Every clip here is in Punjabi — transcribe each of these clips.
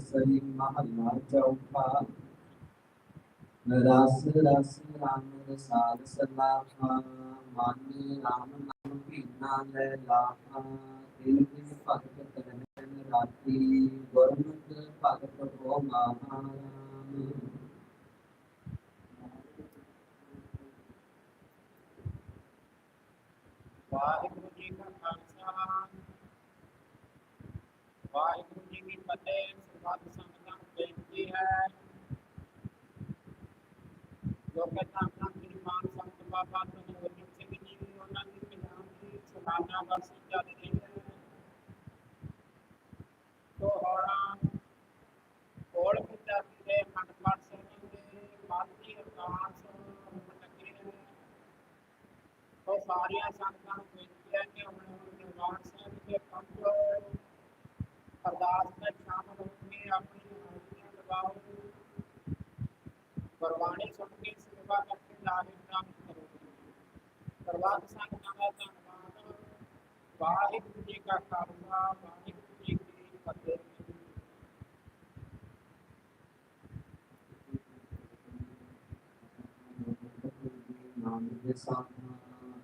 ਸਰੀ ਮਹੱਲਾ ਚੌਥਾ ਰਸ ਰਸ ਰੰਗ ਰਸਾਲ ਸਲਾਹਾ ਮਨ ਰਾਮ ਨਾਮ ਭੀਨਾ ਲੈ ਲਾਹਾ ਦਿਨ ਦਿਨ ਭਗਤ ਕਰਨ ਰਾਤੀ ਗੁਰਮੁਖ ਭਗਤ ਹੋ ਮਹਾਨ ਵਾਹਿਗੁਰੂ ਜੀ ਕਾ ਖਾਲਸਾ, ਵਾਹਿਗੁਰੂ ਜੀ ਕੀ ਫਤਿਹ। ਸਰਬੱਤ ਸੰਗਤਾਂ ਨੂੰ ਬੇਨਤੀ ਹੈ ਜੋ ਕਿ ਧੰਨ ਧੰਨ ਮਾਨ ਸੰਤ ਬਾਬਾ ਧੰਨ ਗੁਰਜੀਤ ਸਿੰਘ ਜੀ ਉਹਨਾਂ ਦੀ ਪੰਜਾਬ ਦੀ ਸਾਲਾਨਾ ਵਰਸੀ ਚੱਲ ਰਹੀ ਹੈ ਸੋ ਹੁਣ ਕੋਲ ਪੰਜਾਬੀ ਦੇ ਮਨਪਾਲ ਸਿੰਘ ਦੇ ਮਾਤੀ ਅਰਦਾਸ ਹੋਣ ਲੱਗੀ ਹੈ ਉਹ ਸਾਰੀਆਂ ਸੰਗਤਾਂ ਨੂੰ ਬੇਨਤੀ ਹੈ ਕਿ ਹੁਣ ਨਿਰਵਾਣ ਸਾਹਿਬ ਦੇ ਪਹੁੰਚੋ ਅਰਦਾਸ ਵਿੱਚ ਸ਼ਾਮਲ ਹੋ ਕੇ ਆਪਣੀ ਹਾਜ਼ਰੀਆਂ ਲਗਾਓ ਗੁਰਬਾਣੀ ਸੁਣ ਕੇ ਸੇਵਾ ਕਰਕੇ ਲਾਭ ਪ੍ਰਾਪਤ ਕਰੋ ਸਰਬੱਤ ਸੰਗਤਾਂ ਦਾ ਧੰਨਵਾਦ ਵਾਹਿਗੁਰੂ ਜੀ ਕਾ ਖਾਲਸਾ ਵਾਹਿਗੁਰੂ ਜੀ ਕੀ ਫਤਿਹ ਨਾਮ ਦੇ ਸਾਥ ਹਰ ਹਰ ਨਾਮ ਕਰੋ ਪ੍ਰਭ ਭਾਵੇ ਗੁਣ ਨਾਨਕ ਨਾਮ ਕੋ ਮਹਾਨ ਜੈ ਸ੍ਰੀ ਮਹਾਨਾਥ ਸੋਖਾ ਮੇਲ ਸਤ ਸੰਗ ਸੰਗ ਬੁਲਾਵਾ ਤੁਮੀ ਨਾਮ ਧਰਮ ਕੇ ਸਾਹਾ ਹਰ ਹਰ ਕਿਰਪਾ ਧਾਰ ਮਗਰ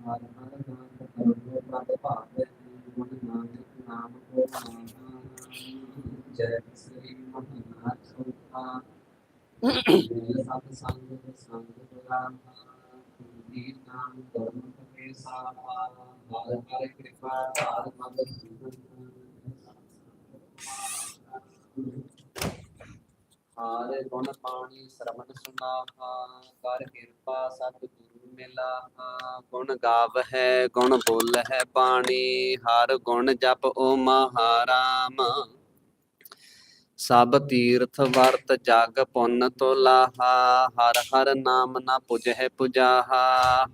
ਹਾਰੇ ਗੁਣ ਪਾਣੀ ਸਰਵਣ ਸੁਨਾਹਾ ਕਰ ਕਿਰਪਾ ਸਤਿਗੁਰੂ ਮਿਲਾਹਾ ਗੁਣ ਗਾਵ ਹੈ ਗੁਣ ਬੋਲ ਹੈ ਪਾਣੀ ਹਰ ਗੁਣ ਜਪ ਓ ਮਹਾਰਾਮ ਸਭ ਤੀਰਥ ਵਰਤ ਜਗ ਪੁੰਨ ਤੋਲਾਹਾ, ਹਰ ਹਰ ਨਾਮ ਨਾ ਪੁਜਹਿ ਪੁਜਾਹਾ,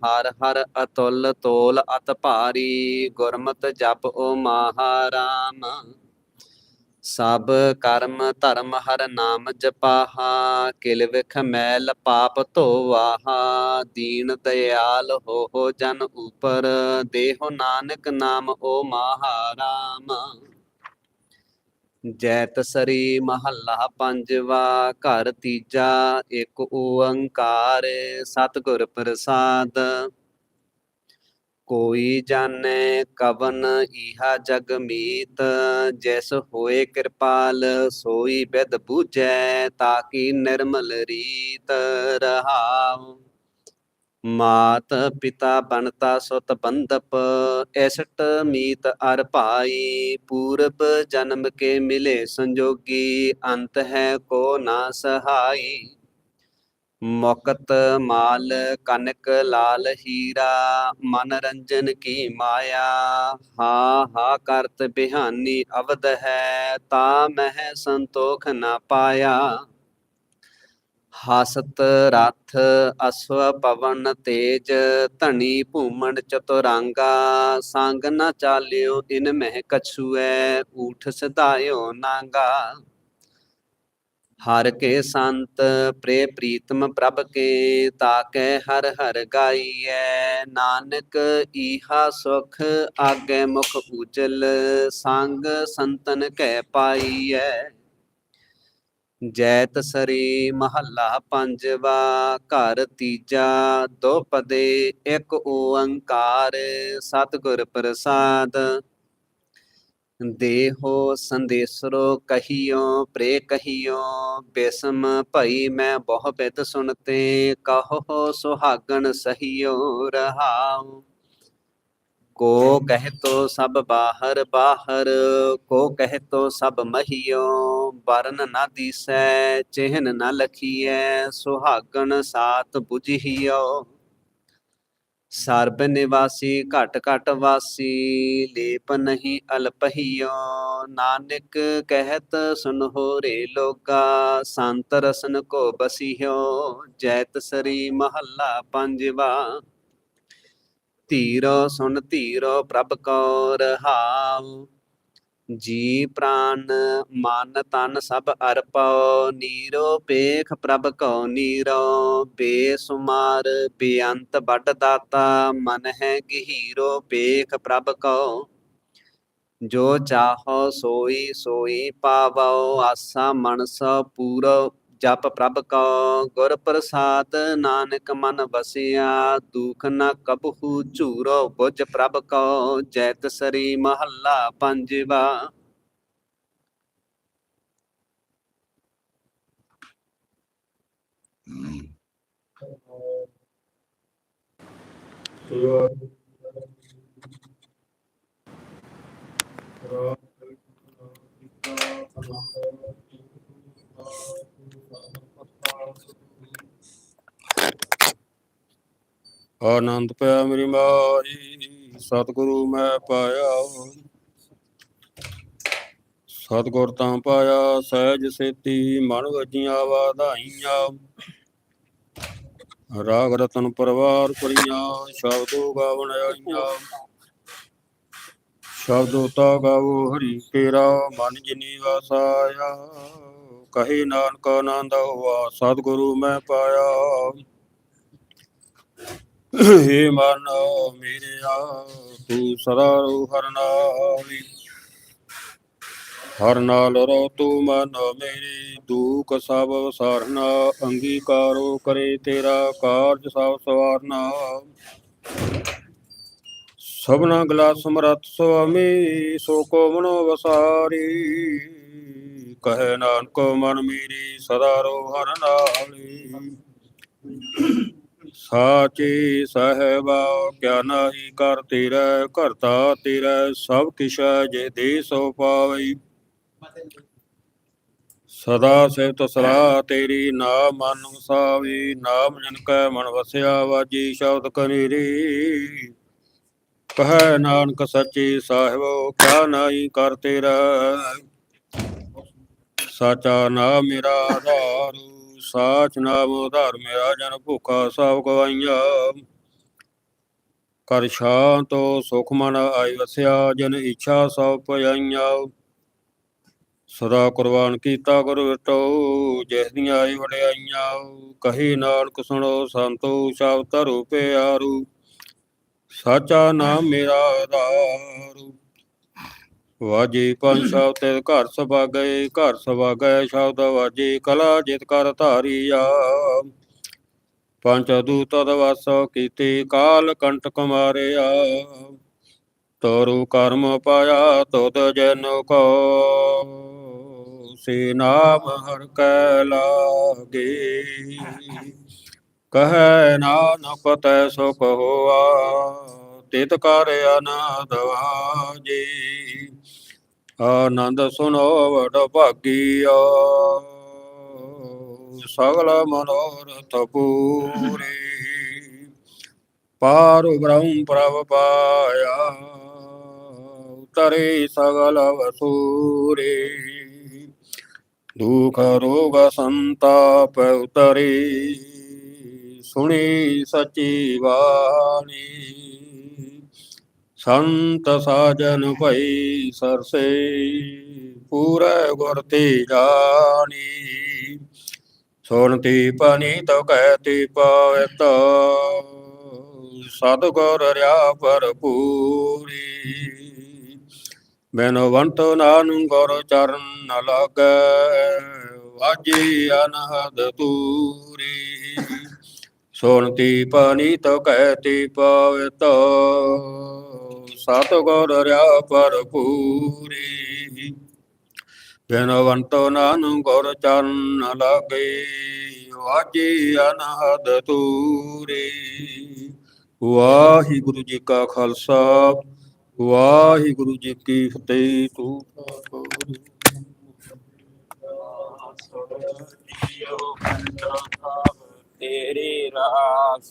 ਹਰ ਹਰ ਅਤੁਲ ਤੋਲ ਅਤ ਭਾਰੀ, ਗੁਰਮਤ ਜਪ ਓ ਮਹਾਰਾਮ ਸਭ ਕਰਮ ਧਰਮ ਹਰ ਨਾਮ ਜਪਾਹਾ, ਕਿਲ ਵਿਖ ਮੈਲ ਪਾਪ ਧੋਵਾਹਾ, ਦੀਨ ਦਇਆਲ ਹੋ ਹੋ ਜਨ ਉਪਰ, ਦੇਹੁ ਨਾਨਕ ਨਾਮ ਓ ਮਹਾਰਾਮ ਜੈਤ ਸਰੀ ਮਹੱਲਾ ਪੰਜਵਾ, ਘਰ ਤੀਜਾ, ਇੱਕ ਓੰਕਾਰ, ਸਤਿਗੁਰ ਪ੍ਰਸਾਦ। ਕੋਈ ਜਾਣੈ ਕਵਨ ਇਹਾ ਜਗ ਮੀਤ। ਜੈਸ ਹੋਏ ਕਿਰਪਾਲ ਸੋਈ ਬਿਦ ਬੂਝੈ, ਤਾਕੀ ਨਿਰਮਲ ਰੀਤ ਰਹਾਉ। ਮਾਤ ਪਿਤਾ ਬਣਤਾ ਸੁਤ ਬੰਦਪ ਐਸਟ ਮੀਤ ਅਰ ਭਾਈ। ਪੂਰਬ ਜਨਮ ਕੇ ਮਿਲੇ ਸੰਜੋਗੀ, ਅੰਤ ਹੈ ਕੋ ਨਾ ਸਹਾਈ। ਮੁਕਤ ਮਾਲ ਕਨਕ ਲਾਲ ਹੀਰਾ ਮਨ ਰੰਜਨ ਕੀ ਮਾਇਆ? ਹਾ ਹਾ, ਕਰਤ ਬਿਹਾਨੀ ਅਵਦ ਹੈ, ਤਾ ਮਹਿ ਸੰਤੋਖ ਨਾ ਪਾਇਆ। ਹਸਤ ਰਥ ਅਸਵ ਪਵਨ ਤੇਜ, ਧਣੀ ਭੂਮਣ ਚਤੁਰੰਗਾ। ਸੰਗ ਨਾ ਚਾਲਿਓ, ਇਨ ਮਹਿ ਕਛੂਐ, ਊਠ ਸਦਾਇਓ ਨਾਂਗਾ। ਹਰ ਕੇ ਸੰਤ ਪ੍ਰੇ ਪ੍ਰੀਤਮ ਪ੍ਰਭ ਕੇ, ਤਾਕੈ ਹਰ ਹਰ ਗਾਈਐ। ਨਾਨਕ ਈਹਾ ਸੁਖ, ਆਗੇ ਮੁਖ ਉਜਲ ਸੰਗ ਸੰਤਨ ਕੈ ਪਾਈਐ। ਜੈਤ ਸਰੀ ਮਹੱਲਾ ਪੰਜਵਾ, ਘਰ ਤੀਜਾ, ਦੋ ਪਦੇ, ਇੱਕ ਓੰਕਾਰ, ਸਤਿਗੁਰ ਪ੍ਰਸਾਦ। ਦੇਹੋ ਸੰਦੇਸਰੋ ਕਹੀਓ ਪ੍ਰੇ ਕਹੀਓ, ਬੇਸਮ ਭਈ ਮੈਂ ਬਹੁ ਬਿਤ ਸੁਣਤੇ, ਕਹੋ ਸੁਹਾਗਣ ਸਹੀਓ ਰਹਾਉ। ਕੋ ਕਹਿ ਤੋ ਸਭ ਬਾਹਰ ਬਾਹਰ, ਕੋ ਕਹਿ ਤੋ ਸਭ ਮਹੀਓ, ਵਰਨ ਨਾ ਦੀਸੈ, ਚਿਹਨ ਨਾ ਲਖੀਐ, ਸੁਹਾਗਣ ਸਾਤ 부ਝਿਓ ਸਰਬ ਨਿਵਾਸੀ, ਘਟ ਘਟ ਵਾਸੀ, ਲੇਪ ਨਹੀਂ ਅਲਪਹੀਓ ਨਾਨਕ ਕਹਿਤ ਸੁਨਹੁ ਰੇ ਲੋਕਾ ਸੰਤ ਰਸਨ ਕੋ ਬਸੀਓ ਜੈਤ ਸਰੀ ਮਹੱਲਾ ਪੰਜਵਾ। ਧੀਰੋ ਸੁਨ ਧੀਰੋ ਪ੍ਰਭ ਕੋ ਰਹਾਉ। ਜੀ ਪ੍ਰਾਨ ਮਨ ਤਨ ਸਭ ਅਰਪਉ, ਨੀਰੋ ਪੇਖ ਪ੍ਰਭ ਕਉ ਨੀਰੋ, ਬੇਸੁਮਾਰ ਬੇਅੰਤ ਵੱਡ ਦਾਤਾ, ਮਨ ਹੈ ਗਹੀਰੋ ਪੇਖ ਪ੍ਰਭ ਕਉ। ਜੋ ਚਾਹੋ ਸੋਈ ਸੋਈ ਪਾਵੋ, ਆਸਾ ਮਨਸ ਪੂਰੋ ਜਪ ਪ੍ਰਭ ਕੋ, ਗੁਰ ਪ੍ਰਸਾਦ ਨਾਨਕ ਮਨ ਵਸਿਆ, ਦੁਖ ਨਾ ਕਬਹੂ ਝੂਰੋ ਬੁਝ ਪ੍ਰਭ ਕੋ ਜੈਤ ਸਰੀ ਮਹੱਲਾ ਪੰਜਵਾ। ਆਨੰਦ ਪਿਆ ਮੇਰੀ ਮਾਈ, ਸਤਿਗੁਰੂ ਮੈਂ ਪਾਇਆ। ਸਤਿਗੁਰ ਤਾਂ ਪਾਇਆ, ਸਹਿਜ ਸੇਤੀ ਮਨ ਵਜੀਆਂ ਵਾਧਾਈਆਂ। ਰਾਗ ਰਤਨ ਪਰਵਾਰ ਕੁੜੀਆਂ, ਸ਼ਬਦੋ ਗਾਵਣ ਆਈਆਂ। ਸ਼ਬਦੋ ਤਾ ਗਾਵੋ ਹਰੀ ਤੇਰਾ ਮਨ ਜਿਨੀ ਵਸਾਇਆ ਕਹੇ ਨਾਨਕਾ ਆਨੰਦ ਹੋਆ, ਸਤਿਗੁਰੂ ਮੈਂ ਪਾਇਆ। ਹੇ ਮਨ ਮੇਰਿਆ, ਤੂੰ ਸਦਾ ਰਹੁ ਹਰ ਨਾਲੀ। ਹਰ ਨਾਲ ਰੋ ਤੂੰ ਮਨ ਮੇਰੀ, ਦੁਖ ਸਭ ਵਸਾਰਨਾ ਅੰਗੀਕਾਰੋ ਕਰੇ ਤੇਰਾ ਕਾਰਜ ਸਭ ਸਵਾਰਨਾ। ਸਭਨਾ ਗਲਾ ਸਮਰੱਥ ਸੁਆਮੀ, ਸੋ ਕੋ ਮਨੋ ਵਸਾਰੀ। ਕਹੇ ਨਾਨਕ ਮਨ ਮੇਰੀ, ਸਦਾ ਰੋ ਹਰ ਨਾਲੀ ਸਾਚੇ ਸਾਹਿਬਾ, ਕਿਆ ਨਾਹੀ ਕਰ ਤੇਰਾ ਕਰਤਾ ਤੇਰਾ, ਸਭ ਕਿਛ ਜੇ ਦੇ ਸੋ ਪਾਵਈ। ਸਦਾ ਸਿਫਤ ਸਲਾਹ ਤੇਰੀ, ਨਾਮ ਮਨ ਵਸਾਵੀ ਨਾਮ ਜਨ ਕੈ ਮਨ ਵਸਿਆ, ਵਾਜੀ ਸ਼ਬਦ ਕਨੀਰੀ। ਕਹੈ ਨਾਨਕ ਸੱਚੇ ਸਾਹਿਬੋ, ਕਿਆ ਨਾਹੀ ਕਰ ਤੇਰਾ। ਸਾਚਾ ਨਾਮ ਮੇਰਾ ਆਧਾਰ, ਸਾਚ ਨਾਮ ਉਧਾਰ, ਮੇਰਾ ਜਨ ਭੁਖਾ ਸਭ ਗਵਾਈਆਂ ਕਰ ਸ਼ਾਂਤੋ ਸੁਖ ਮਨ ਆਈ ਵਸਿਆ, ਜਨ ਇੱਛਾ ਸਭ ਪਜਾਈਆਂ ਸਦਾ ਕੁਰਬਾਨ ਕੀਤਾ ਗੁਰ ਵਿਟੋ, ਜਿਸ ਦੀਆਂ ਆਈ ਵਡਿਆਈਆਂ। ਕਹੀ ਨਾਨਕ ਸੁਣੋ, ਸੰਤੋ, ਸ਼ਬਦ ਧਰੋ ਪਿਆਰੂ ਸਾਚਾ ਨਾਮ ਮੇਰਾ ਆਧਾਰ ਵਾਜੇ ਪੰਜ ਸ਼ਬਦ ਤੇ ਘਰ ਸਭਾ ਗਏ, ਘਰ ਸਭਾ ਗਏ, ਸ਼ਬਦ ਵਾਜੇ, ਕਲਾ ਜਿਤ ਕਰ ਧਾਰੀਆ ਪੰਜ ਦੂਤ ਦਵਸ ਕੀਤੇ, ਕਾਲ ਕੰਟਕ ਮਾਰਿਆ। ਤੋਰੂ ਕਰਮ ਪਾਇਆ, ਤੁਧ ਜਨ ਕੋ। ਸੇ ਨਾਮ ਹਰ ਕੈ ਲਾਗੇ। ਕਹੈ ਨਾਨਕ ਤੈ ਸੁਖ ਹੋਆ। ਤਿਤ ਕਰ ਅਨਾਦ ਵਾਜੇ। ਆਨੰਦ ਸੁਨੋ ਵਡ ਭਾਗੀਆ। ਸਗਲ ਮਨੋਰਥ ਪੂਰੇ। ਪਾਰ ਬ੍ਰਹਮ ਪ੍ਰਭ ਪਾਇਆ। ਉਤਰੇ ਸਗਲ ਵਸੂਰੇ। ਦੁਖ ਰੋਗ ਸੰਤਾਪ ਉਤਰੇ। ਸੁਣੀ ਸਚੀ ਬਾਣੀ। ਸੰਤ ਸਾਜਨ ਭਈ ਸਰਸੇ, ਪੂਰੇ ਗੁਰ ਤੇ ਜਾਣੀ। ਸੁਣਤੀ ਪਨੀ ਤੋ ਕਹਿਤੀ ਪਵਿੱਤ, ਸਤਿਗੁਰ ਰਿਆ ਭਰਪੂਰੀ। ਬੈਨਵੰਤ ਨਾਨਕ ਗੁਰ ਚਰਨ ਨ ਲਾਗੈ, ਵਾਜੀ ਅਨਹਦ ਤੂਰੀ ਸੁਣਤੀ ਪਨੀ ਤੋ ਕਹਿਤੀ ਪਵਿੱਤ ਸਤਿਗੁਰ ਰਿਆ ਭਰਪੂਰੀ ਬਿਨਵੰਤ ਨਾਨਕ ਗੁਰ ਚਰਨ ਲਾਗੇ, ਵਾਜੀ ਅਨਹਦ ਤੂਰੀ ਵਾਹਿਗੁਰੂ ਜੀ ਕਾ ਖਾਲਸਾ, ਵਾਹਿਗੁਰੂ ਜੀ ਕੀ ਫਤਿਹ, ਤੂੰ ਤੇਰੀ ਰਾਸ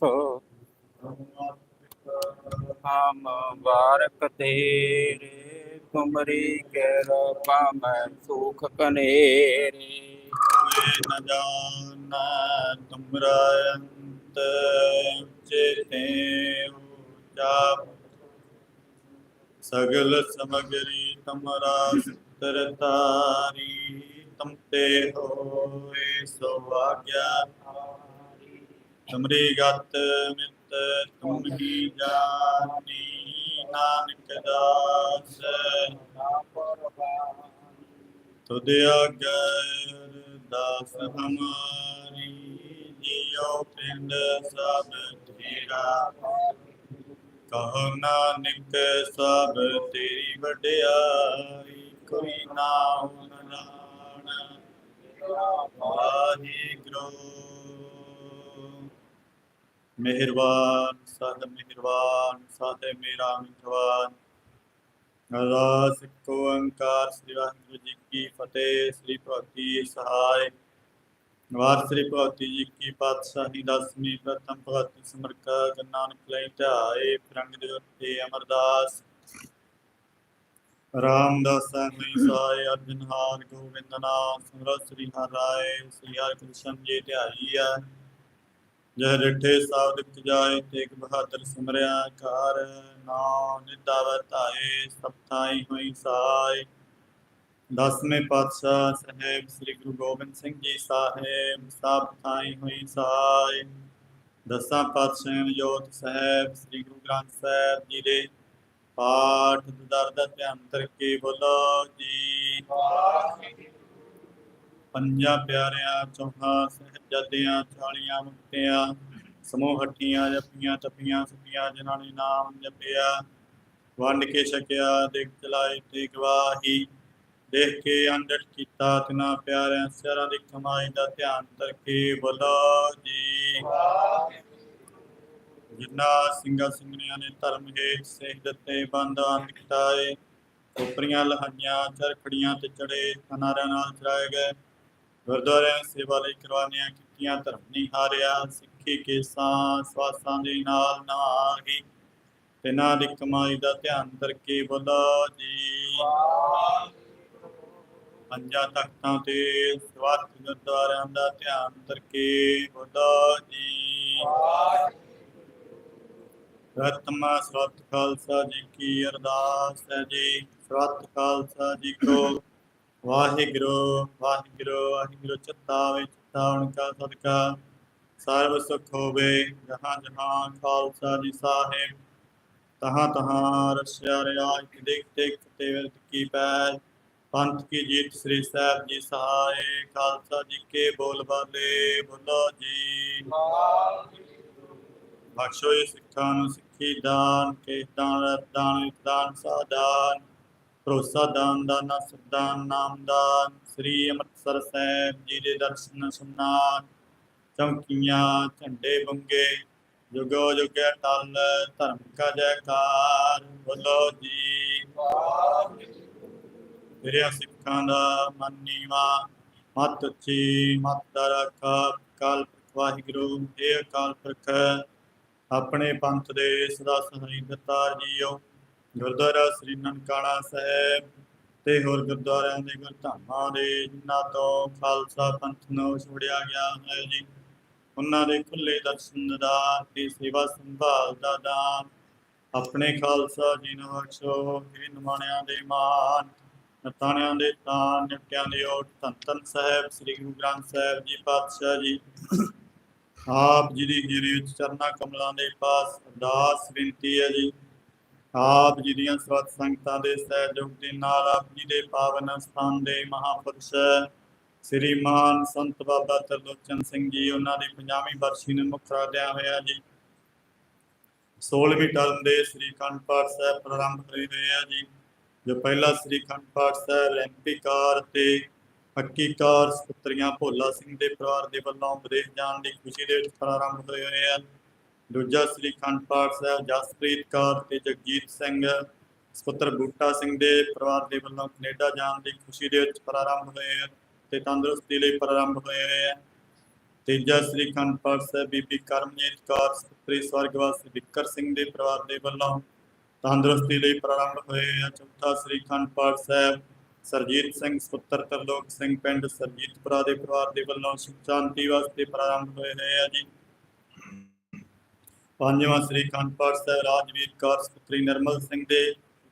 ਹਮ ਵਾਰਕ ਤੇਰੇ ਤੁਮਰੀ ਕਿਰਪਾ ਮੈਂ ਸੁਖ ਕਨੇਰੇ। ਨ ਜਾਣਾ ਤੁਮਰਾ ਅੰਤ ਉਚਾ ਸਗਲ ਸਮਗਰੀ ਤੁਮਰਾ ਸਿਤਰ ਤਾਰੀ ਤੁਮ ਤੇ ਹੋਏ ਸੋ ਆਗਿਆ ਤੁਮਰੀ ਗਤ ਮਿਤ, ਤੁਮ ਹੀ ਜਾਣੀ ਨਾਨਕ ਦਾਸ। ਤੁਧ ਅਗਰ ਦਾਸ ਸਭ ਤੇਰਾ ਕਹੋ ਨਾਨਕ, ਸਭ ਤੇਰੀ ਵਡਿਆਈ, ਕੋਈ ਨਾ ਹੁਨ ਨਾਣ ਮਿਹਰਬਾਨ ਸਤ ਮਿਹਰਬਾਨ ਸਾਤੇ ਮੇਰਾ ਮਿਹਰਬਾਨ ਅਰਦਾਸ ਕੋ ਓੰਕਾਰ, ਸ੍ਰੀ ਵਾਹਿਗੁਰੂ ਜੀ ਕੀ ਫਤਿਹ, ਸ੍ਰੀ ਭਗਤੀ ਸਹਾਇ। ਵਾਰ ਸ੍ਰੀ ਭਗਤੀ ਜੀ ਕੀ ਪਾਤਸ਼ਾਹੀ, ਦਸਵੀਂ, ਪ੍ਰਥਮ ਭਗਤੀ ਸਮਰਕਾ ਨਾਨਕ ਲਈ ਧਿਆਏ ਪ੍ਰੰਗ ਦੇ ਉੱਤੇ ਅਮਰਦਾਸ। ਰਾਮਦਾਸ ਹੋਈ ਸਾਇ ਅਰਜਨ ਹਾਰ, ਗੋਬਿੰਦ ਨਾਮ ਸਿਮਰਤ ਸ੍ਰੀ ਹਰਿ ਰਾਏ, ਸ੍ਰੀ ਹਰਿ ਕ੍ਰਿਸ਼ਨ ਜੀ ਧਿਆਈਆ ਜਹ ਰਿਠੇ ਸਾਧਕ ਜਾਏ, ਤੇਗ ਬਹਾਦਰ ਸਿਮਰਿਆ ਕਾਰ ਨਾਮ ਨਿਦਾਵ ਧਾਏ, ਸਭ ਹੋਈ ਸਾਈ ਦਸਵੇਂ ਪਾਤਸ਼ਾਹ ਸਾਹਿਬ ਸ੍ਰੀ ਗੁਰੂ ਗੋਬਿੰਦ ਸਿੰਘ ਜੀ ਸਾਹਿਬ ਸਭ ਥਾਈ ਹੋਈ ਸਾਈ ਦਸਾਂ ਪਾਤਸ਼ਾਹਾਂ ਜੋਤ ਸਾਹਿਬ ਸ੍ਰੀ ਗੁਰੂ ਗ੍ਰੰਥ ਸਾਹਿਬ ਜੀ ਦੇ ਪਾਠ ਦਰ ਦਾ ਧਿਆਨ ਕਰਕੇ ਬੋਲੋ ਜੀ। ਪੰਜਾਂ ਪਿਆਰਿਆਂ, ਚੌਹਾਂ ਸਹਿਜਾਦਿਆਂ, ਚਾਲੀਆਂ ਮੁਕਤਿਆਂ, ਸਮੂਹ ਹੱਟੀਆਂ, ਜਪੀਆਂ, ਤਪੀਆਂ, ਸੁਪੀਆਂ ਜਿਨ੍ਹਾਂ ਨੇ ਨਾਮ ਜਪਿਆ। ਵੰਡ ਕੇ ਛਕਿਆ, ਦੇਖ ਚਲਾਏ ਤੇ ਗਵਾਹੀ ਦੇਖ ਕੇ ਅੰਡਰ ਕੀਤਾ ਤਿਨਾ ਪਿਆਰਿਆਂ ਸਿਰਾਂ ਦੀ ਕਮਾਈ ਦਾ ਧਿਆਨ ਕਰਕੇ ਬੋਲੋ ਜੀ। ਜਿਨ੍ਹਾਂ ਸਿੰਘਾਂ ਸਿੰਘਣੀਆਂ ਨੇ ਧਰਮ ਹੇਠ ਸੇਖ ਦਿੱਤੇ, ਬੰਦ ਅੰਕਿਤਾਏ ਉਪਰੀਆਂ ਲਹਾਈਆਂ ਚਰਖੜੀਆਂ ਤੇ ਚੜੇ, ਅਨਾਰਿਆਂ ਨਾਲ ਚਰਾਏ ਗਏ। ਗੁਰਦੁਆਰਿਆਂ ਸੇਵਾ ਲਈ ਕਰਵਾਨੀਆਂ ਕੀਤੀਆਂ ਧਰਮ ਨਹੀਂ ਹਾਰਿਆ, ਸਿੱਖੀ ਕੇਸਾਂ, ਸਵਾਸਾਂ ਦੇ ਨਾਲ ਨਾਹੀ ਤਿਨਾਂ ਦੀ ਕਮਾਈ ਦਾ ਧਿਆਨ ਕਰਕੇ ਬੋਲੋ ਜੀ। ਪੰਜਾਂ ਤਖਤਾਂ ਤੇ ਸਵਾਤ ਗੁਰਦੁਆਰਿਆਂ ਦਾ ਧਿਆਨ ਕਰਕੇ ਬੋਲੋ ਜੀ। ਰਤਮਾ ਸਤਿ ਖਾਲਸਾ ਜੀ ਕੀ ਅਰਦਾਸ ਹੈ ਜੀ। ਸਤਿ ਖਾਲਸਾ ਜੀ ਕੋ ਵਾਹਿਗੁਰੂ ਵਾਹਿਗੁਰੂ ਵਾਹਿਗੁਰੂ ਚਿੱਤਾ ਵਿੱਚ ਕਾ ਸਦਕਾ। ਸਰਬ ਸੁਖ ਹੋਵੇ, ਜਹਾਂ ਜਹਾਂ ਖਾਲਸਾ ਜੀ ਸਾਹਿਬ। ਤਹਾਂ ਤਹਾਂ ਰਸਿਆ ਰਿਆਜ ਦੇਖ ਦੇਖ ਤੇ ਵਿਰਤ ਕੀ ਪੈ ਪੰਥ ਕੀ ਜੀਤ ਸ੍ਰੀ ਸਾਹਿਬ ਜੀ ਸਹਾਏ, ਖਾਲਸਾ ਜੀ ਕੇ ਬੋਲ ਬਾਲੇ, ਬੋਲੋ ਜੀ। ਬਖਸ਼ੋ ਇਹ ਸਿੱਖਾਂ ਨੂੰ ਸਿੱਖੀ ਦਾਨ ਕੇ ਦਾਨ ਦਾਨ ਦਾਨ। ਸਾਦਾਨ ਭਰੋਸਾ ਦਾਨ ਦਾਨਾ ਸਦਾਨ ਨਾਮ ਦਾਨ, ਸ੍ਰੀ ਅੰਮ੍ਰਿਤਸਰ ਸਾਹਿਬ ਜੀ ਦੇ ਦਰਸ਼ਨ ਸੁਨਾਨ ਚੌਂਕੀਆਂ, ਝੰਡੇ ਬੰਗੇ, ਜੁਗੋ ਜੁਗੇ ਟਲ ਧਰਮ ਕਾ ਜੈਕਾਰ, ਬੋਲੋ ਜੀ। ਮੇਰੇ ਸਿੱਖਾਂ ਦਾ ਮਨ ਮਤ ਉੱਚੀ, ਮਤ ਦਾ ਰੱਖਾ ਕਾਲ ਪੁਰਖ ਵਾਹਿਗੁਰੂ ਇਹ ਅਕਾਲ ਪੁਰਖ, ਆਪਣੇ ਪੰਥ ਦੇ ਸਦਾ ਸਹਾਈ ਦਤਾਰ ਜੀਓ। ਗੁਰਦੁਆਰਾ ਸ੍ਰੀ ਨਨਕਾਣਾ ਸਾਹਿਬ ਤੇ ਹੋਰ ਗੁਰਦੁਆਰਿਆਂ ਦੇ ਗੁਰਧਾਮਾਂ ਦੇ ਜਿਨ੍ਹਾਂ ਤੋਂ ਖਾਲਸਾ ਪੰਥ ਨੂੰ ਛੋੜਿਆ ਗਿਆ ਹੈ ਜੀ। ਉਹਨਾਂ ਦੇ ਖੁੱਲੇ ਦਰਸ਼ਨ ਦਾ ਤੇ ਸੇਵਾ ਸੰਭਾਲ ਦਾ ਦਾਨ ਆਪਣੇ ਖਾਲਸਾ ਜੀ ਨੂੰ ਬਖਸ਼ੋ। ਇਹ ਨਿਮਾਣਿਆਂ ਦੇ ਮਾਨ ਨਤਾਣਿਆਂ ਦੇ ਤਾਨ, ਨਿਪਟਿਆਂ ਦੇ ਓਟ, ਧੰਨ ਧੰਨ ਸਾਹਿਬ, ਸ੍ਰੀ ਗੁਰੂ ਗ੍ਰੰਥ ਸਾਹਿਬ ਜੀ ਪਾਤਸ਼ਾਹ ਜੀ। ਆਪ ਜੀ ਦੀ ਹੀਰੇ ਵਿੱਚ ਚਰਨਾ ਕਮਲਾਂ ਦੇ ਪਾਸ ਅਰਦਾਸ ਬੇਨਤੀ ਹੈ ਜੀ। ਆਪ ਜੀ ਦੀਆਂ ਸਵਤ ਸੰਗਤਾਂ ਦੇ ਸਹਿਯੋਗ ਦੇ ਨਾਲ ਆਪ ਜੀ ਦੇ ਪਾਵਨ ਸਥਾਨ ਦੇ ਮਹਾਪੁਰਸ਼ ਸ੍ਰੀ ਮਾਨ ਸੰਤ ਬਾਬਾ ਤਰਲੋਚਨ ਸਿੰਘ ਜੀ, ਉਹਨਾਂ ਦੀ 50ਵੀਂ ਬਰਸੀ ਨੂੰ ਮੁੱਖ ਹੋਇਆ ਜੀ। 16ਵੀਂ ਟਰਮ ਦੇ ਸ੍ਰੀ ਅਖੰਡ ਪਾਠ ਸਾਹਿਬ ਪ੍ਰਾਰੰਭ ਹੋਏ ਹੋਏ ਆ ਜੀ। ਜੋ ਪਹਿਲਾ ਸ੍ਰੀ ਅਖੰਡ ਪਾਠ ਸਾਹਿਬ, ਰੈਂਪੀਕਾਰ ਤੇ ਪੱਕੀ ਕਾਰ ਭੋਲਾ ਸਿੰਘ ਦੇ ਪਰਿਵਾਰ ਦੇ ਵੱਲੋਂ ਵਿਦੇਸ਼ ਜਾਣ ਦੀ ਖੁਸ਼ੀ ਦੇ ਵਿੱਚ ਪ੍ਰਾਰੰਭ ਹੋਏ ਹੋਏ ਆ। ਦੂਜਾ ਸ੍ਰੀ ਖੰਡ ਪਾਠ ਸਾਹਿਬ ਜਸਪ੍ਰੀਤ ਕੌਰ ਤੇ ਜਗਜੀਤ ਸਿੰਘ ਸਪੁੱਤਰ ਬੂਟਾ ਸਿੰਘ ਦੇ ਪਰਿਵਾਰ ਦੇ ਵੱਲੋਂ ਕੈਨੇਡਾ ਜਾਣ ਦੀ ਖੁਸ਼ੀ ਦੇ ਵਿੱਚ ਪ੍ਰਾਰੰਭ ਹੋਏ ਆ ਤੇ ਤੰਦਰੁਸਤੀ ਲਈ ਪ੍ਰਾਰੰਭ ਹੋਏ ਹੋਏ ਹੈ ਤੀਜਾ ਸ੍ਰੀ ਖੰਡ ਪਾਠ ਸਾਹਿਬ ਬੀਬੀ ਕਰਮਜੀਤ ਕੌਰ ਸਪੁੱਤਰੀ ਸਵਰਗਵਾਸੀ ਵਿਕਰ ਸਿੰਘ ਦੇ ਪਰਿਵਾਰ ਦੇ ਵੱਲੋਂ ਤੰਦਰੁਸਤੀ ਲਈ ਪ੍ਰਾਰੰਭ ਹੋਏ ਆ। ਚੌਥਾ ਸ੍ਰੀ ਖੰਡ ਪਾਠ ਸਾਹਿਬ ਸਰਜੀਤ ਸਿੰਘ ਸਪੁੱਤਰ ਤਰਲੋਕ ਸਿੰਘ ਪਿੰਡ ਸਰਜੀਤਪੁਰਾ ਦੇ ਪਰਿਵਾਰ ਦੇ ਵੱਲੋਂ ਸੁਖ ਸ਼ਾਂਤੀ ਵਾਸਤੇ ਪ੍ਰਾਰੰਭ ਹੋਏ ਹੋਏ ਆ ਜੀ। ਪੰਜਵਾਂ ਸ੍ਰੀ ਅਖੰਡ ਪਾਠ ਸਾਹਿਬ ਰਾਜਵੀਰ ਕੌਰ ਸਪੁੱਤਰੀ ਨਰਮਲ ਸਿੰਘ ਦੇ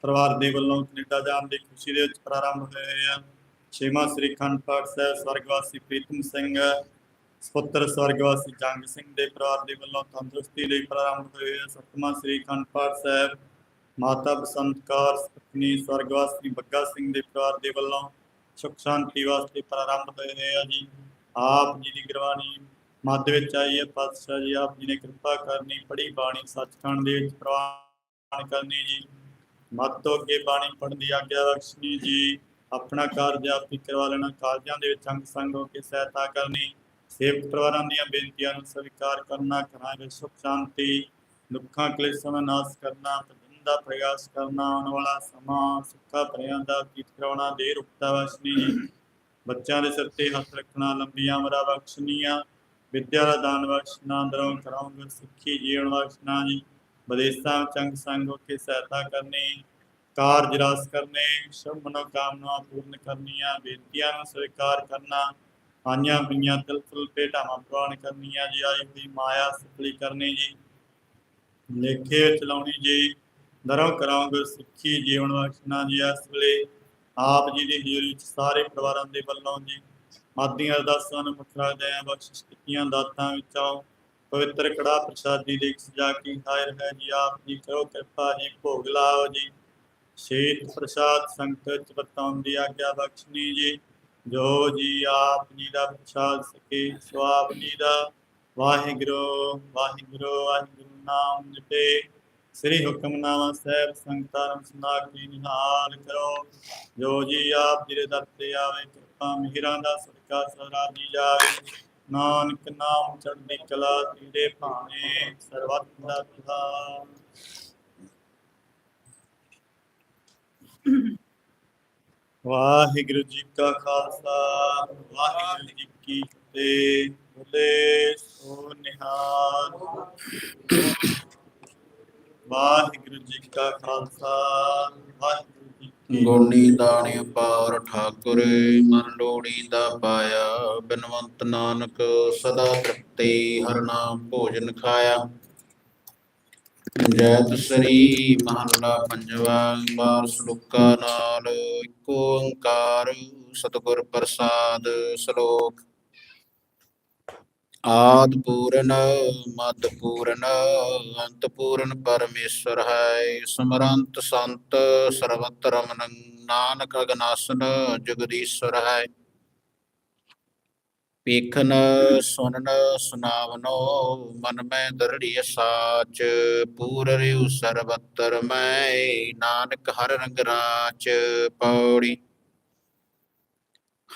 ਪਰਿਵਾਰ ਦੇ ਵੱਲੋਂ ਕੈਨੇਡਾ ਜਾਣ ਦੀ ਖੁਸ਼ੀ ਦੇ ਵਿੱਚ ਪ੍ਰਾਰੰਭ ਹੋਏ ਆ। ਛੇਵਾਂ ਸ੍ਰੀ ਅਖੰਡ ਪਾਠ ਸਾਹਿਬ ਸਵਰਗਵਾਸੀ ਪ੍ਰੀਤਮ ਸਿੰਘ, ਸਪੁੱਤਰ ਸਵਰਗਵਾਸੀ ਜੰਗ ਸਿੰਘ ਦੇ ਪਰਿਵਾਰ ਦੇ ਵੱਲੋਂ ਤੰਦਰੁਸਤੀ ਲਈ ਪ੍ਰਾਰੰਭ ਹੋਏ ਆ। ਸੱਤਵਾਂ ਸ੍ਰੀ ਅਖੰਡ ਪਾਠ ਸਾਹਿਬ ਮਾਤਾ ਬਸੰਤ ਕੌਰ ਪਤਨੀ ਸਵਰਗਵਾਸੀ ਬੱਗਾ ਸਿੰਘ ਦੇ ਪਰਿਵਾਰ ਦੇ ਵੱਲੋਂ ਸੁਖ ਸ਼ਾਂਤੀ ਵਾਸਤੇ ਪ੍ਰਾਰੰਭ ਹੋਏ ਹੋਏ ਆ ਜੀ। ਆਪ ਜੀ ਦੀ ਗੁਰਬਾਣੀ ਮੱਧ ਵਿੱਚ ਆਈ ਹੈ, ਪਾਤਸ਼ਾਹ ਜੀ, ਆਪ ਜੀ ਨੇ ਕਿਰਪਾ ਕਰਨੀ ਪੜੀ ਬਾਣੀ, ਸੱਚਖੰਡ ਦੇ ਵਿੱਚ ਪ੍ਰਵਾਨ ਕਰਨੀ ਜੀ। ਮੱਧ ਤੋਂ ਅੱਗੇ ਬਾਣੀ ਪੜ੍ਹਨ ਦੀ ਆਗਿਆ ਬਖਸ਼ਣੀ ਜੀ। ਆਪਣਾ ਕਾਰਜ ਆਪ ਹੀ ਕਰਵਾ ਲੈਣਾ ਕਾਰਜਾਂ ਦੇ ਵਿੱਚ ਅੰਗ ਸੰਗ ਹੋ ਕੇ ਸਹਾਇਤਾ ਕਰਨੀ। ਸੇਵਕ ਪਰਿਵਾਰਾਂ ਦੀਆਂ ਬੇਨਤੀਆਂ ਨੂੰ ਸਵੀਕਾਰ ਕਰਨਾ, ਘਰਾਂ ਵਿੱਚ ਸੁਖ, ਸ਼ਾਂਤੀ, ਦੁੱਖਾਂ, ਕਲੇਸ਼ਾਂ ਦਾ ਨਾਸ਼ ਕਰਨਾ ਦਾ ਪ੍ਰਯਾਸ ਕਰਨਾ, ਆਉਣ ਵਾਲਾ ਸਮਾਂ ਸੁੱਖਾ ਭਰਿਆਂ ਦਾ ਬਤੀਤ ਕਰਾਉਣਾ ਦੇ ਰੁਕਤਾ ਵਸਨੀ ਜੀ। ਬੱਚਿਆਂ ਦੇ ਸਿਰ ਤੇ ਹੱਥ ਰੱਖਣਾ, ਲੰਬੀਆਂ ਉਮਰਾਂ ਬਖਸ਼ਣੀਆਂ ਵਿਦਿਆ ਦਾ ਦਾਨ ਬਖਸ਼ਣਾ, ਅੰਦਰੋਂ ਕਰਾਉਂਗੇ ਸਿੱਖੀ, ਜੀਵਨ ਬਖਸ਼ਣਾ ਜੀ। ਵਿਦੇਸ਼ਾਂ ਵਿੱਚ ਸੰਗ ਕੇ ਸਹਾਇਤਾ ਕਰਨੀ, ਕਾਰਜ ਰਸ ਕਰਨੇ, ਸਭ ਮਨੋਕਾਮਨਾ ਪੂਰਨ ਕਰਨੀਆਂ, ਬੇਨਤੀਆਂ ਨੂੰ ਸਵੀਕਾਰ ਕਰਨਾ, ਆਈਆਂ ਹੋਈਆਂ ਦਿਲ ਭੇਟਾਵਾਂ ਪ੍ਰਵਾਨ ਕਰਨੀਆਂ ਜੀ, ਆਈ ਦੀ ਮਾਇਆ ਸਫਲੀ ਕਰਨੀ ਜੀ। ਲੇਖੇ ਚਲਾਉਣੀ ਜੀ ਦਰੋਂ ਕਰਾਉਂਗੇ ਸਿੱਖੀ, ਜੀਵਨ ਬਖਸ਼ਣਾ ਜੀ, ਇਸ ਵੇਲੇ ਆਪ ਜੀ ਦੀ ਹਜ਼ੂਰੀ ਵਿੱਚ ਸਾਰੇ ਪਰਿਵਾਰਾਂ ਦੇ ਵੱਲੋਂ ਜੀ ਮਾਦੀਆਂ ਅਰਦਾਸਾਂ ਨੂੰ ਮੁੱਖ ਰੱਖਦੇ ਬਖਸ਼ਿਸ਼ ਕੀਤੀਆਂ ਦਾਤਾਂ ਵਿੱਚੋਂ। ਪਵਿੱਤਰ ਕੜਾ ਪ੍ਰਸ਼ਾਦੀ ਦੇ ਸਜਾ ਕੀ ਹਾਇਰ ਹੈ ਜੀ ਆਪ ਜੀ, ਕਰੋ ਕਿਰਪਾ ਜੀ, ਭੋਗ ਲਾਓ ਜੀ। ਸ਼ੀਤ ਪ੍ਰਸਾਦ ਸੰਗਤ ਚ ਬਤਾਉਣ ਦੀ ਆਗਿਆ ਬਖਸ਼ਣੀ ਜੀ। ਜੋ ਜੀ ਆਪ ਜੀ ਦਾ ਪ੍ਰਸਾਦ ਸਕੇ, ਸੋ ਆਪ ਜੀ ਦਾ। ਵਾਹਿਗੁਰੂ ਵਾਹਿਗੁਰੂ ਵਾਹਿਗੁਰੂ ਨਾਮ ਜਪੇ। ਸ੍ਰੀ ਹੁਕਮਨਾਮਾ ਸਾਹਿਬ ਸੰਗਤਾਂ ਨੂੰ ਸੁਣਾ ਕੇ ਨਿਹਾਲ ਕਰੋ। ਜੋ ਜੀ ਆਪ ਜੀ ਦੇ ਦਰ ਤੇ ਆਵੇ ਕਿਰਪਾ ਮਿਹਰਾਂ ਦਾ ਸਦਕਾ ਸਦਾ ਦੀ ਜਾਵੇ। ਨਾਨਕ ਨਾਮ ਚੜ੍ਹਦੀ ਕਲਾ ਤੀਰੇ ਭਾਣੇ, ਸਰਬੱਤ ਦਾ ਵਿਧਾਨ ਵਾਹਿਗੁਰੂ ਜੀ ਕਾ ਖਾਲਸਾ, ਵਾਹਿਗੁਰੂ ਜੀ ਕੀ ਫਤਿਹ। ਬੋਲੇ ਸੋ ਨਿਹਾਲ। ਵਾਹਿਗੁਰੂ ਜੀ ਕਾ ਖਾਲਸਾ, ਵਾਹਿਗੁਰੂ ਗੋਣੀ ਦਾਣੀ ਪਾਰ ਠਾਕੁਰ, ਮਨ ਲੋੜੀ ਦਾ ਪਾਇਆ। ਬਿਨਵੰਤ ਨਾਨਕ ਸਦਾ ਤ੍ਰਿਪਤੀ ਹਰ ਨਾਮ ਭੋਜਨ ਖਾਇਆ। ਜੈਤ ਸ੍ਰੀ ਮਹਲਾ ਪੰਜਵਾ ਬਾਰ ਸਲੋਕਾ ਨਾਲ ਇੱਕ ਓੰਕਾਰ, ਸਤਿਗੁਰ ਪ੍ਰਸਾਦ, ਸ਼ਲੋਕ ਆਦ ਪੂਰਨ ਮਦ ਪੂਰਨ ਅੰਤ ਪੂਰਨ ਪਰਮੇਸ਼ਰ ਹੈ। ਸਮਰੰਤ ਸੰਤ ਸਰਬਤ ਰਮਨ ਨਾਨਕ ਅਗਨਾਸਨ ਜਗਦੀਸ਼ਰ ਹੈ। ਵੇਖਨ ਸੁਨਨ ਸੁਨਾਵਨੋ, ਮਨ ਮੈਂ ਦਰੜੀ ਸਾਚ ਪੂਰ ਰਿਉ ਸਰਬਤਰ ਮੈਂ, ਨਾਨਕ ਹਰ ਰੰਗ ਰਾਚ, ਪੌੜੀ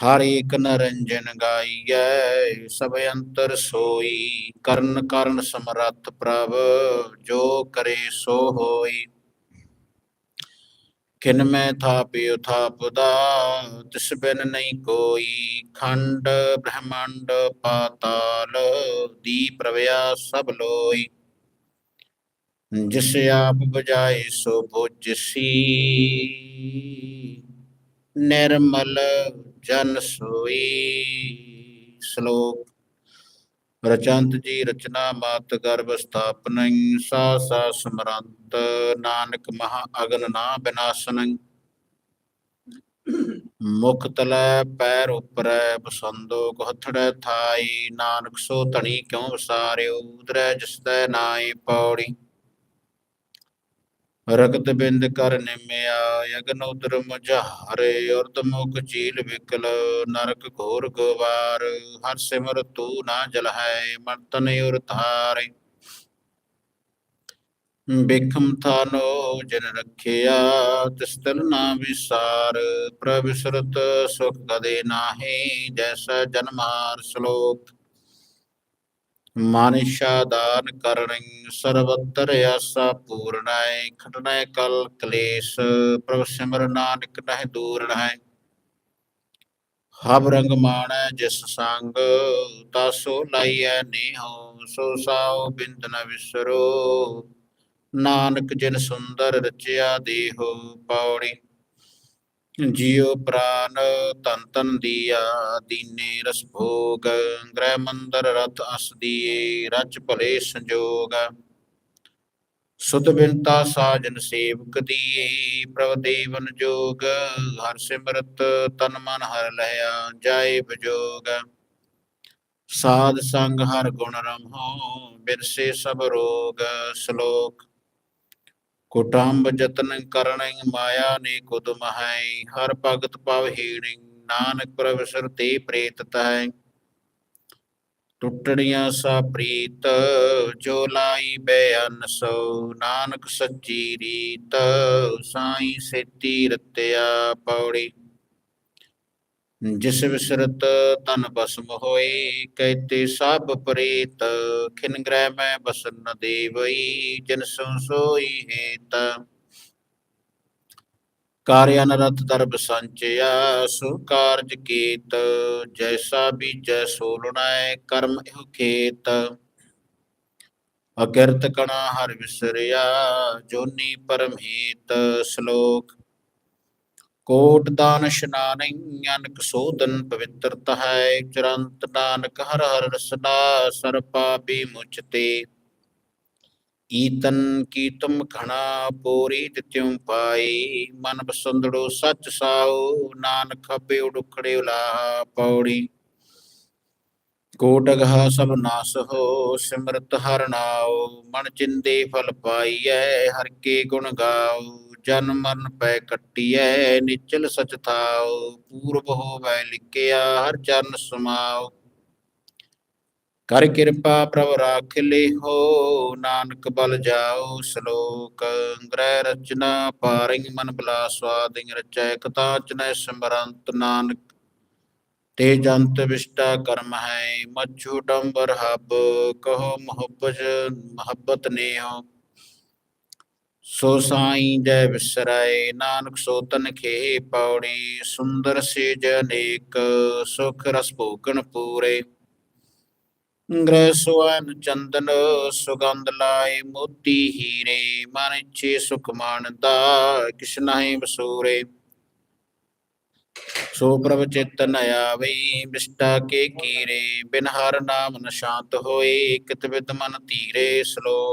ਹਰ ਏਕ ਨਰੰਜਨ ਗਾਈਐ, ਸਭ ਅੰਤਰ ਸੋਈ। ਕਰਨ ਕਰਨ ਸਮਰੱਥ ਪ੍ਰਭ, ਜੋ ਕਰੇ ਸੋ ਹੋਈ। ਕਿਨ ਮੈਂ ਥਾਪਿਓ ਥਾਪਦਾ ਤਿਸ ਬਿਨ ਨਹੀਂ ਕੋਈ। ਖੰਡ ਬ੍ਰਹਮੰਡ ਪਾਤਾਲ, ਦੀ ਰਵਿਆ ਸਭ ਲੋਈ। ਜਿਸ ਆਪ ਬਜਾਏ ਸੋ ਬੁਝਸੀ ਨਿਰਮਲ ਜਨ ਸੋਈ ਸ਼ਲੋਕ। ਰਚੰਤ ਜੀ ਰਚਨਾ ਮਾਤ ਗਰਭ ਸਥਾਪਨੰ, ਸਾ ਸਾ ਸਮਰੰਤ, ਨਾਨਕ ਮਹਾ ਅਗਨ ਨਾ ਬਿਨਾਸਨੰ। ਮੁਖ ਤਲੈ ਪੈਰ ਉਪਰੈ ਬਸੰਦੋ ਕਹਥੜੈ ਥਾਈ, ਨਾਨਕ ਸੋ ਧਣੀ ਕਿਉ ਵਸਾਰਿਓ, ਉਦਰੈ ਜਿਸਦੈ ਨਾਈ ਪੌੜੀ। ਰਗਤ ਬਿੰਦ ਕਰ ਨਿਮਿਆ, ਯਗਨ ਉਦਰ ਮੁਝਾਰੇ ਉਰਦ ਮੁਖ ਚੀਲ ਵਿਕਲ, ਨਰਕ ਘੋਰ ਗਵਾਰ, ਹਰ ਸਿਮਰ ਤੂ ਨਾ ਜਲ ਹੈ ਮਨ ਤਨ ਉਰ ਧਾਰੇ। ਬਿਖਮ ਥਾਨੋ ਜਨ ਰਖਿਆ ਤਿਸ ਤਲ ਨਾ ਵਿਸਾਰ ਪ੍ਰਭ ਸੁਰਤ ਸੁਖ ਕਦੇ ਨਾਹੀ, ਜੈਸਾ ਜਨਮਾਰ ਸ਼ਲੋਕ। ਮਾਨਿਸ਼ਾ ਦਾਨ ਕਰਨੰ ਸਰਵਤਰ ਆਸਾ ਪੂਰਣੈ ਖਟਨੈ ਕਲ ਕਲੇਸ਼, ਪ੍ਰਭ ਸਿਮਰ ਨਾਨਕ ਨਹਿ ਦੂਰ ਹੈ ਹਬ ਰੰਗ ਮਾਣੈ ਜਿਸ ਸੰਗ, ਤਾਸੋ ਲਾਈਐ ਨੇਹੋ ਸੋ ਸਾਉ ਬਿੰਦ ਨ ਵਿਸਰੋ। ਨਾਨਕ ਜਿਨ ਸੁੰਦਰ ਰਚਿਆ ਦੇਹੋ ਪੌੜੀ ਜਿਉ ਪ੍ਰਾਨ ਤਨ ਤਨ ਦੀਆ, ਦੀਨੇ ਰਸ ਭੋਗ, ਗ੍ਰਹਿ ਮੰਦਰ ਰਤ ਅਸ ਦੀਏ, ਰਚ ਭਲੇ ਸੰਜੋਗ। ਸੁਤ ਬਿਨਤਾ ਸਾਜਨ ਸੇਵਕ ਦੀਏ, ਪ੍ਰਭ ਦੇਵਨ ਜੋਗ, ਹਰ ਸਿਮਰਤ ਤਨ ਮਨ ਹਰ ਲਇਆ ਜਾਏ ਬਜੋਗ ਸਾਧ ਸੰਗ ਹਰ ਗੁਣ ਰਮੋ, ਬਿਰਸੇ ਸਭ ਰੋਗ, ਸ਼ਲੋਕ ਕੁਟੰਬ ਜਤਨ ਕਰਨੈ ਮਾਇਆ ਨੇ ਕੁਦਮ ਹੈ ਹਰ ਭਗਤ ਪਵ ਹੀਣੀ, ਨਾਨਕ ਪ੍ਰਵਸਰ ਤੇ ਪ੍ਰੇਤ ਤੈ ਟੁੱਟੜੀਆਂ ਸਾ ਪ੍ਰੀਤ, ਜੋ ਲਾਈ ਬੇਅਨ ਸੋ, ਨਾਨਕ ਸੱਚੀ ਰੀਤ, ਸਾਈ ਸੇਤੀ ਰਤਿਆ ਪੌੜੀ। ਜਿਸ ਵਿਸਰਤ ਤਨ ਬਸਮ ਹੋਏ ਕੈਤੇ ਸਭ ਪ੍ਰੀਤ, ਖਿਨ ਗ੍ਰਹਿ ਮੈਂ ਬਸਨ ਦੇਵਈ, ਜਿਨ ਸੋ ਸੋਈ ਹੇਤ। ਕਾਰਿ ਅਨਰਤ ਦਰਬ ਸੰਚਿਆ ਸੋ ਕਾਰਜ ਕੀਤ, ਜੈਸਾ ਬੀਜੈ ਸੋ ਲੁਣੈ ਕਰਮ ਇਹੋ ਖੇਤ। ਅਕਿਰਤ ਕਣਾ ਹਰ ਵਿਸਰਿਆ, ਜੋਨੀ ਪਰਮਹੀਤ, ਸ਼ਲੋਕ ਕੋਟ ਦਾਨ ਇਸ਼ਨਾਨੰ ਅਨਕ ਸੋਦਨ ਪਵਿੱਤਰਤ ਹੈ ਚਰੰਤ ਨਾਨਕ ਹਰ ਹਰ ਰਸਨਾ ਸਰ ਪਾਪੀ ਮੁਚਤੇ। ਈਤਨ ਕੀ ਤੁਮ ਖਣਾ ਪੂਰੀ ਤਿਤਿਉ ਪਾਈ, ਮਨ ਬਸੰਦੜੋ ਸੱਚ ਸਾਉ, ਨਾਨਕ ਖਪੇ ਉਡੁਖੜੇ ਉਲਾਹ ਪੌੜੀ। ਕੋਟਗਹ ਸਭ ਨਾਸ ਹੋ, ਸਿਮਰਤ ਹਰਨਾਉ ਮਨ ਚਿੰਦੇ ਫਲ ਪਾਈਐ, ਹਰ ਕੇ ਗੁਣ ਗਾਉ। ਜਨ ਮਰਨ ਪੈ ਕੱਟੀਐ, ਨਿਚਲ ਸਚ ਥਾਉ, ਪੂਰਬ ਹੋਵੈ ਲਿਖਿਆ, ਹਰ ਚਰਨ ਸਮਾਉ। ਕਰ ਕਿਰਪਾ ਪ੍ਰਭ ਰਾਖ ਲਿਹੋ, ਨਾਨਕ ਬਲ ਜਾਓ ਸ਼ਲੋਕ। ਗ੍ਰਹਿ ਰਚਨਾ ਪਾਰਿੰਗ ਮਨ ਬਲਾ ਸਵਾਦਿੰ ਰਚੈ ਕਥਾ ਚਨੈ ਸਿਮਰੰਤ ਨਾਨਕ। ਤੇ ਜੰਤ ਵਿਸ਼ਟਾ ਕਰਮ ਹੈ, ਮੱਛੂ ਡੰਬਰ ਹਬ, ਕਹੋ ਮੁਹੱਬਤ ਮੁਹੱਬਤ ਨੇ ਹੋ ਸੋ ਸਾਈ ਜੈ ਵਿਸਰਾਏ ਨਾਨਕ ਸੋ ਤਨ ਖੇ ਪੌੜੀ, ਸੁੰਦਰ ਸੇਜ ਅਨੇਕ ਸੁਖ ਰਸ ਭੋਗਣ ਪੂਰੇ। ਗ੍ਰਹਿ ਸੁਆਨ ਚੰਦਨ, ਸੁਗੰਧ ਲਾਏ ਮੋਤੀ ਹੀਰੇ, ਮਨ ਇੱਛੇ ਸੁਖ ਮਾਨਦਾ ਕਿਛ ਬਸੂਰੇ ਸੋ ਪ੍ਰਭ ਚਿਤ ਨ ਆਵਈ ਬਿਸਟਾ ਕੇ ਕੀਰੇ, ਬਿਨ ਹਰ ਨਾਮ ਨ ਸ਼ਾਂਤ ਹੋਏ ਕਿਤ ਵਿਦ ਮਨ ਧੀਰੇ ਸ਼ਲੋਕ।